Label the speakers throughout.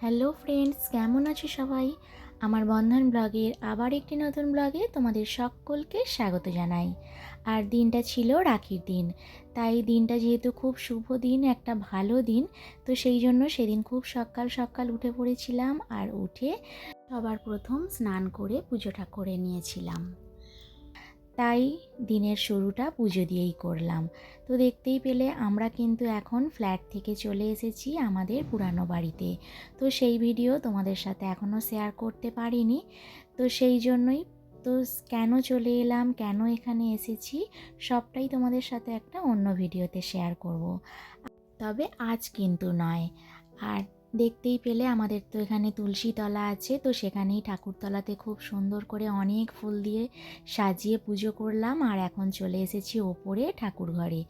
Speaker 1: Hello friends, কেমন আছো সবাই? আমার বন্ধন ব্লগের আবার একটি নতুন ব্লগে তোমাদের সকলকে স্বাগত জানাই। আর দিনটা ছিল রাখির দিন। তাই দিনটা যেহেতু খুব শুভ দিন, একটা ভালো দিন, তো সেই জন্য সেদিন খুব সকাল সকাল উঠে পড়েছিলাম আর উঠে সবার প্রথম স্নান করে পুজোটা করে নিয়েছিলাম। তাই দিনের শুরুটা পুজো দিয়েই করলাম। তো দেখতেই পেলে আমরা কিন্তু এখন ফ্ল্যাট থেকে চলে এসেছি আমাদের পুরানো বাড়িতে। তো সেই ভিডিও তোমাদের সাথে এখনও শেয়ার করতে পারিনি। তো সেই জন্যই তো কেন চলে এলাম, কেন এখানে এসেছি, সবটাই তোমাদের সাথে একটা অন্য ভিডিওতে শেয়ার করব। তবে আজ কিন্তু নয়। আর দেখতেই পেলে আমাদের তো এখানে তুলসী তলা আছে, তো সেখানেই ঠাকুরতলাতে খুব সুন্দর করে অনেক ফুল দিয়ে সাজিয়ে পুজো করলাম আর এখন চলে এসেছি ওপরে ঠাকুর ঘরে।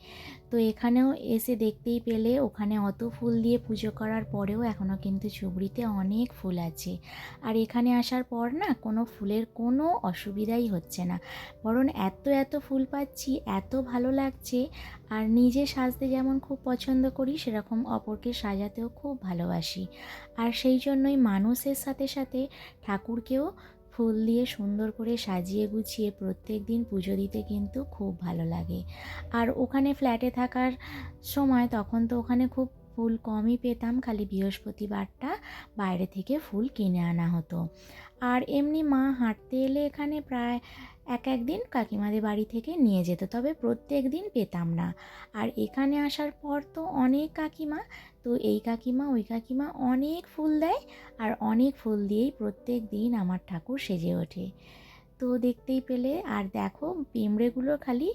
Speaker 1: তো এখানেও এসে দেখতেই পেলে ওখানে অত ফুল দিয়ে পুজো করার পরেও এখনও কিন্তু চুবড়িতে অনেক ফুল আছে। আর এখানে আসার পর না কোনো ফুলের কোনো অসুবিধাই হচ্ছে না। বরং এত এত ফুল পাচ্ছি, এত ভালো লাগছে আর নিজে সাজতে যেমন খুব পছন্দ করি, সেরকম অপরকে সাজাতেও খুব ভালোবাসি। আর সেই জন্যই মানুষের সাথে সাথে ঠাকুরকেও ফুল দিয়ে সুন্দর করে সাজিয়ে গুছিয়ে প্রত্যেক দিন পুজো দিতে কিন্তু খুব ভালো লাগে। আর ওখানে ফ্ল্যাটে থাকার সময় তখন তো ওখানে খুব ফুল কমই পেতাম, খালি বৃহস্পতিবারটা বাইরে থেকে ফুল কিনে আনা হতো। আর এমনি মা হাঁটতে এলে এখানে প্রায় এক একদিন কাকিমাদের বাড়ি থেকে নিয়ে যেত, তবে প্রত্যেক দিন পেতাম না। আর এখানে আসার পর তো অনেক কাকিমা, তো এই কাকিমা, ওই কাকিমা অনেক ফুল দেয় আর অনেক ফুল দিয়েই প্রত্যেক দিন আমার ঠাকুর সেজে ওঠে। তো দেখতেই পেলে। আর দেখো, পিঁমড়েগুলো খালি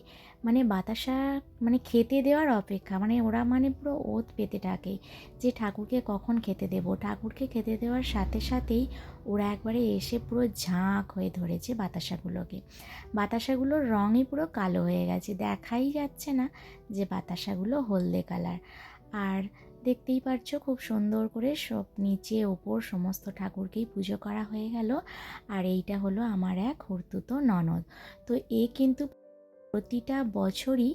Speaker 1: মানে বাতাসা মানে খেতে দেওয়ার অপেক্ষা। মানে ওরা মানে পুরো ওত পেতে ডাকে যে ঠাকুরকে কখন খেতে দেবো। ঠাকুরকে খেতে দেওয়ার সাথে সাথেই ওরা একবারে এসে পুরো ঝাঁক হয়ে ধরেছে বাতাসাগুলোকে। বাতাসাগুলোর রঙই পুরো কালো হয়ে গেছে। দেখাই যাচ্ছে না যে বাতাসাগুলো হলদে কালার। আর দেখতেই পারছ খুব সুন্দর করে সব নিচে, ওপর সমস্ত ঠাকুরকেই পুজো করা হয়ে গেল। আর এইটা হলো আমার এক হর্তুতো ননদ। তো এ কিন্তু প্রতিটা বছরই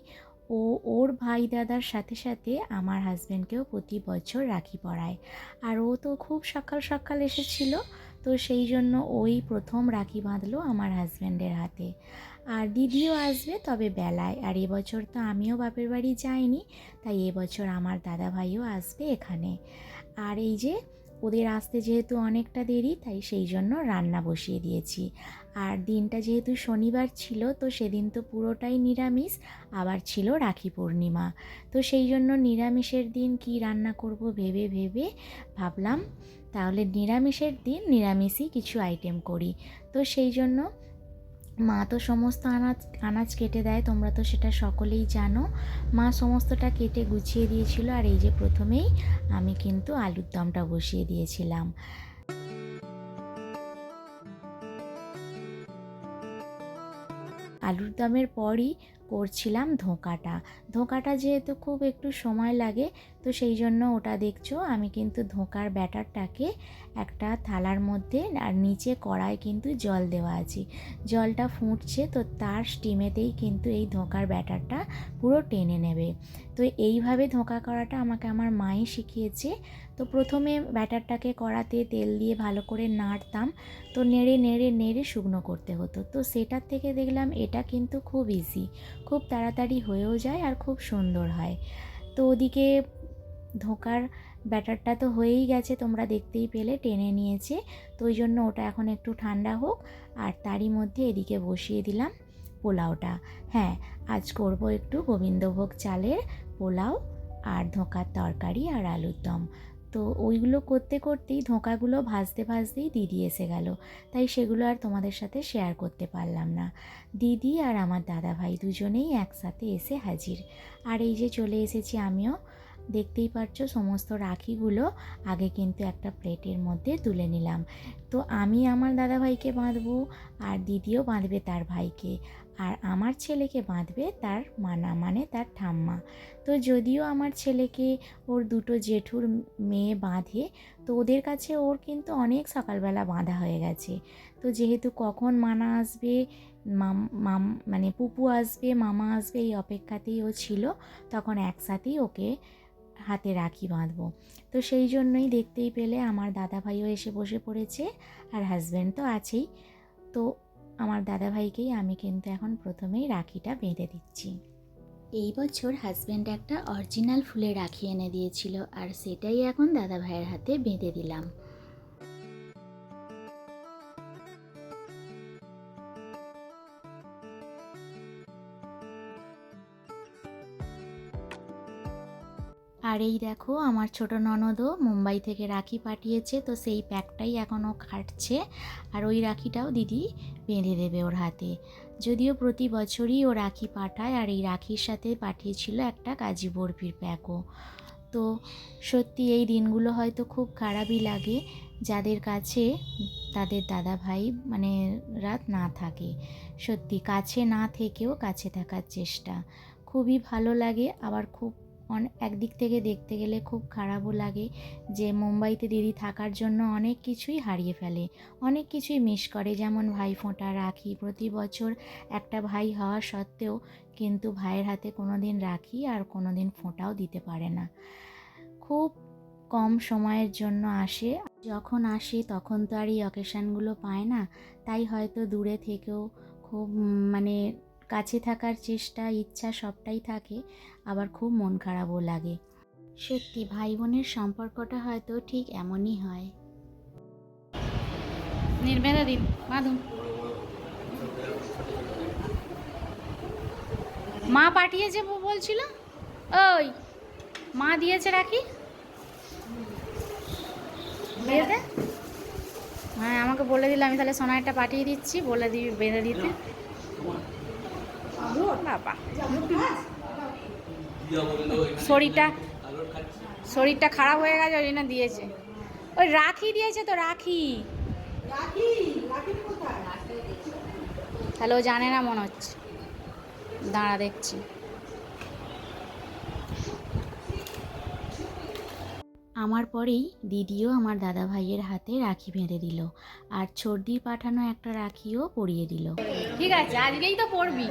Speaker 1: ও ওর ভাই দাদার সাথে সাথে আমার হাজব্যান্ডকেও প্রতি বছর রাখি পরায়। আর ও তো খুব সকাল সকাল এসেছিল, তো সেই জন্য ওই প্রথম রাখি বাঁধলো আমার হাজব্যান্ডের হাতে। আর দিদিও আসবে তবে বেলায়। আর এবছর তো আমিও বাপের বাড়ি যাইনি, তাই এবছর আমার দাদা ভাইও আসবে এখানে। আর এই যে, ওদের আসতে যেহেতু অনেকটা দেরি, তাই সেই জন্য রান্না বসিয়ে দিয়েছি। আর দিনটা যেহেতু শনিবার ছিল, তো সেদিন তো পুরোটাই নিরামিষ, আবার ছিল রাখি পূর্ণিমা। তো সেই জন্য নিরামিষের দিন কি রান্না করব ভেবে ভেবে ভাবলাম, তাহলে নিরামিষের দিন নিরামিষই কিছু আইটেম করি। তো সেই জন্য মা তো সমস্ত আনাজ আনাজ কেটে দেয়, তোমরা তো সেটা সকলেই জানো। মা সমস্তটা কেটে গুছিয়ে দিয়েছিল আর এই যে প্রথমেই আমি কিন্তু আলুর দমটা বসিয়ে দিয়েছিলাম। আলুর দমের পরই করছিলাম ধোঁকাটা। ধোঁকাটা যেহেতু খুব একটু সময় লাগে, তো সেই জন্য ওটা দেখছ, আমি কিন্তু ধোঁকার ব্যাটারটাকে একটা থালার মধ্যে আর নিচে কড়াই কিন্তু জল দেওয়া আছে। জলটা ফুটছে, তো তার স্টিমেতেই কিন্তু এই ধোঁকার ব্যাটারটা পুরো টেনে নেবে। তো এইভাবে ধোঁকা করাটা আমাকে আমার মাই শিখিয়েছে। তো প্রথমে ব্যাটারটাকে কড়াতে তেল দিয়ে ভালো করে নাড়তাম, তো নেড়ে নেড়ে নেড়ে শুকনো করতে হতো। তো সেটার থেকে দেখলাম এটা কিন্তু খুব ইজি খুব তাড়াতাড়ি হয়েও যায় আর খুব সুন্দর হয়। তো ওদিকে ধোকার ব্যাটারটা তো হয়েই গেছে, তোমরা দেখতেই পেলে, টেনে নিয়েছে। তো ওই জন্য ওটা এখন একটু ঠান্ডা হোক, আর তারই মধ্যে এদিকে বসিয়ে দিলাম পোলাওটা। হ্যাঁ আজ করব একটু গোবিন্দভোগ চালের পোলাও আর ধোঁকার তরকারি আর আলুর দম। তো ওইগুলো করতে করতেই ধোঁকাগুলো ভাজতে ভাজতেই দিদি এসে গেল। তাই সেগুলো আর তোমাদের সাথে শেয়ার করতে পারলাম না। দিদি আর আমার দাদা ভাই দুজনেই একসাথে এসে হাজির। আর এই যে চলে এসেছি আমিও। দেখতেই পারছ, সমস্ত রাখিগুলো আগে কিন্তু একটা প্লেটের মধ্যে তুলে নিলাম। তো আমি আমার দাদা ভাইকে বাঁধবো আর দিদিও বাঁধবে তার ভাইকে। আর আমার ছেলেকে বাঁধবে তার মানা মানে তার ঠাম্মা। তো যদিও আমার ছেলেকে ওর দুটো জেঠুর মেয়ে বাঁধে, তো ওদের কাছে ওর কিন্তু অনেক সকালবেলা বাঁধা হয়ে গেছে। তো যেহেতু কখন মানা আসবে, মাম মাম মানে পুপু আসবে, মামা আসবে, এই অপেক্ষাতেই ও ছিল, তখন একসাথেই ওকে হাতে রাখি বাঁধবো। তো সেই জন্যই দেখতেই পেলে আমার দাদা ভাইও এসে বসে পড়েছে আর হাজব্যান্ড তো আছেই। তো আমার দাদা ভাইকেই আমি কিন্তু এখন প্রথমেই রাখিটা বেঁধে দিচ্ছি। এই বছর হাজব্যান্ড একটা অরিজিনাল ফুলে রাখি এনে দিয়েছিল আর সেটাই এখন দাদা ভাইয়ের হাতে বেঁধে দিলাম। আর এই দেখো, আমার ছোট ননদও মুম্বাই থেকে রাখি পাঠিয়েছে, তো সেই প্যাকটাই এখনও কাটছে। আর ওই রাখিটাও দিদি বেঁধে দেবে ওর হাতে। যদিও প্রতি বছরই ও রাখি পাঠায়, আর এই রাখির সাথে পাঠিয়েছিল একটা কাজী বরফির প্যাকও। তো সত্যি এই দিনগুলো হয়তো খুব খারাপই লাগে, যাদের কাছে তাদের দাদা ভাই মানে রাত না থাকে। সত্যি কাছে না থেকেও কাছে থাকার চেষ্টা। খুবই ভালো লাগে, আবার খুব অন, একদিক থেকে দেখতে গেলে খুব খারাপও লাগে যে মুম্বাইতে দিদি থাকার জন্য অনেক কিছুই হারিয়ে ফেলে, অনেক কিছুই মিস করে। যেমন ভাই ফোঁটা রাখি, প্রতি বছর একটা ভাই হওয়া সত্ত্বেও কিন্তু ভাইয়ের হাতে কোনো দিন রাখি আর কোনো দিন ফোঁটাও দিতে পারে না। খুব কম সময়ের জন্য আসে, যখন আসে তখন তো আর এই অকেশানগুলো পায় না। তাই হয়তো দূরে থেকেও খুব মানে কাছে থাকার চেষ্টা, ইচ্ছা সবটাই থাকে, আবার খুব মন খারাপও লাগে। সত্যি ভাই বোনের সম্পর্কটা হয়তো ঠিক এমনই হয়।
Speaker 2: নির্বেদা দিন, বাঁধুন। মা পাঠিয়েছে বলছিল? ওই, মা দিয়েছে রাখি। হ্যাঁ আমাকে বলে দিলে, আমি তাহলে সোনাইটা পাঠিয়ে দিচ্ছি, বলে দিবি বেঁধে দিতে। বাবা। শরীরটা শরীরটা খারাপ হয়ে গেছে ওই জন্য দিয়েছে। ওই রাখি দিয়েছে তো রাখি। তাহলে ও জানে না মনে হচ্ছে। দাঁড়া দেখছি।
Speaker 1: আমার পরেই দিদিও আমার দাদা ভাইয়ের হাতে রাখি বেঁধে দিল আর ছর্দির পাঠানো একটা রাখিও পরিয়ে দিল।
Speaker 2: ঠিক আছে আজকেই তো পড়বি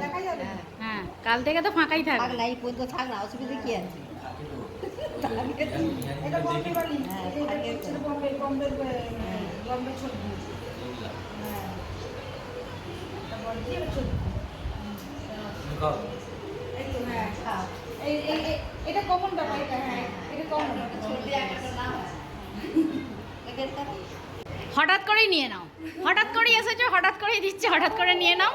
Speaker 2: হ্যাঁ কাল থেকে তো ফাঁকাই
Speaker 3: থাক না এই পর্যন্ত থাক না অসুবিধা কি আছে?
Speaker 2: এটা কমন ব্যাপার এটা হ্যাঁ এটা কমন হঠাৎ করেই নিয়ে নাও। হঠাৎ করেই এসেছ হঠাৎ করেই দিচ্ছে হঠাৎ করে নিয়ে নাও।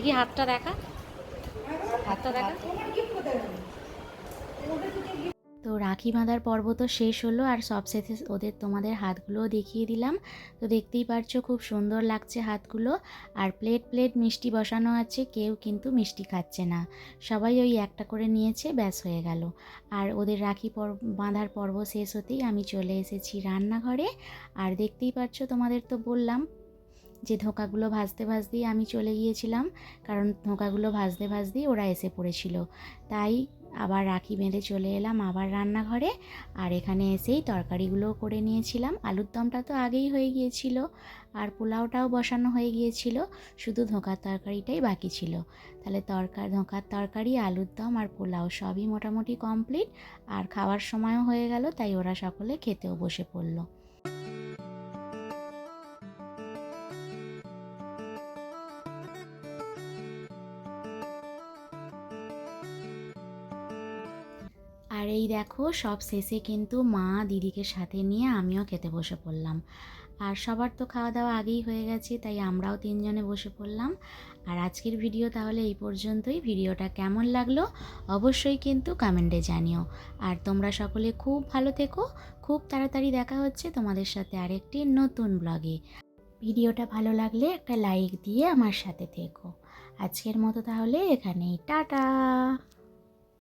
Speaker 3: দেখি
Speaker 2: হাতটা দেখা? হাতটা দেখা?
Speaker 1: তো রাখি বাঁধার পর্ব তো শেষ হলো আর সবশেষে ওদের তোমাদের হাতগুলোও দেখিয়ে দিলাম। তো দেখতেই পারছ খুব সুন্দর লাগছে হাতগুলো। আর প্লেট প্লেট মিষ্টি বসানো আছে, কেউ কিন্তু মিষ্টি খাচ্ছে না। সবাই ওই একটা করে নিয়েছে, ব্যাস হয়ে গেল। আর ওদের রাখি বাঁধার পর্ব শেষ হতেই আমি চলে এসেছি রান্নাঘরে। আর দেখতেই পাচ্ছ তোমাদের তো বললাম যে ধোকাগুলো ভাজতে ভাজতেই আমি চলে গিয়েছিলাম, কারণ ধোকাগুলো ভাজতে ভাজতেই ওরা এসে পড়েছিল। তাই আবার রাখি বেঁধে চলে এলাম আবার রান্নাঘরে, আর এখানে এসেই তরকারিগুলোও করে নিয়েছিলাম। আলুর দমটা তো আগেই হয়ে গিয়েছিল, আর পোলাওটাও বসানো হয়ে গিয়েছিল, শুধু ধোঁকার তরকারিটাই বাকি ছিল। তাহলে তরকার, ধোঁকার তরকারি, আলুর দম আর পোলাও সবই মোটামুটি কমপ্লিট, আর খাওয়ার সময়ও হয়ে গেল, তাই ওরা সকলে খেতেও বসে পড়ল। এই দেখো, সব শেষে কিন্তু মা দিদিকে সাথে নিয়ে আমিও খেতে বসে পড়লাম। আর সবার তো খাওয়া দাওয়া আগেই হয়ে গেছে, তাই আমরাও তিনজনে বসে পড়লাম। আর আজকের ভিডিও তাহলে এই পর্যন্তই। ভিডিওটা কেমন লাগল অবশ্যই কিন্তু কমেন্টে জানিও। আর তোমরা সকলে খুব ভালো থেকো। খুব তাড়াতাড়ি দেখা হচ্ছে তোমাদের সাথে আরেকটি নতুন ব্লগে। ভিডিওটা ভালো লাগলে একটা লাইক দিয়ে আমার সাথে থেকো। আজকের মতো তাহলে এখানেই। টাটা!